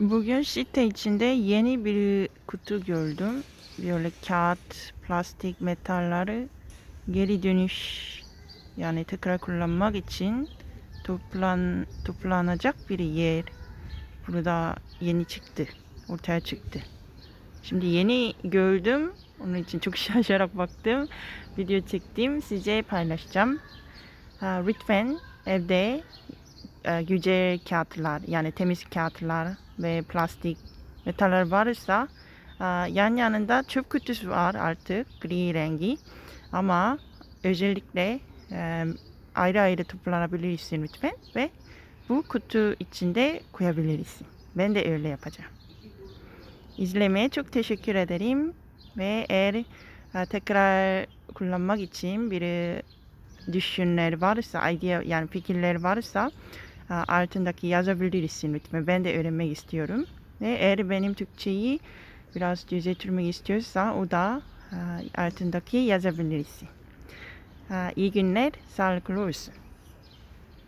Bugün site içinde yeni bir kutu gördüm. Böyle kağıt, plastik, metalleri geri dönüş yani tekrar kullanmak için toplan toplanacak bir yer. Burada yeni çıktı. Ortaya çıktı. Şimdi yeni gördüm. Onun için çok şaşırarak baktım. Video çektim. Size paylaşacağım. Ha, Lütfen evde e, kağıtlar yani temiz kağıtlar ve plastik metaller varsa e, yan yanında çöp kutusu var artık gri rengi ama özellikle e, ayrı ayrı toplanabilirsin lütfen ve bu kutu içinde koyabilirsin. Ben de öyle yapacağım. İzlemeye çok teşekkür ederim ve eğer e, tekrar kullanmak için bir e, düşünler varsa, idea yani fikirler varsa altındaki yazabilirsin lütfen. Ben de öğrenmek istiyorum. Ve eğer benim Türkçeyi biraz düzeltmek istiyorsan o da altındaki yazabilirsin. İyi günler, sağlıklı olsun.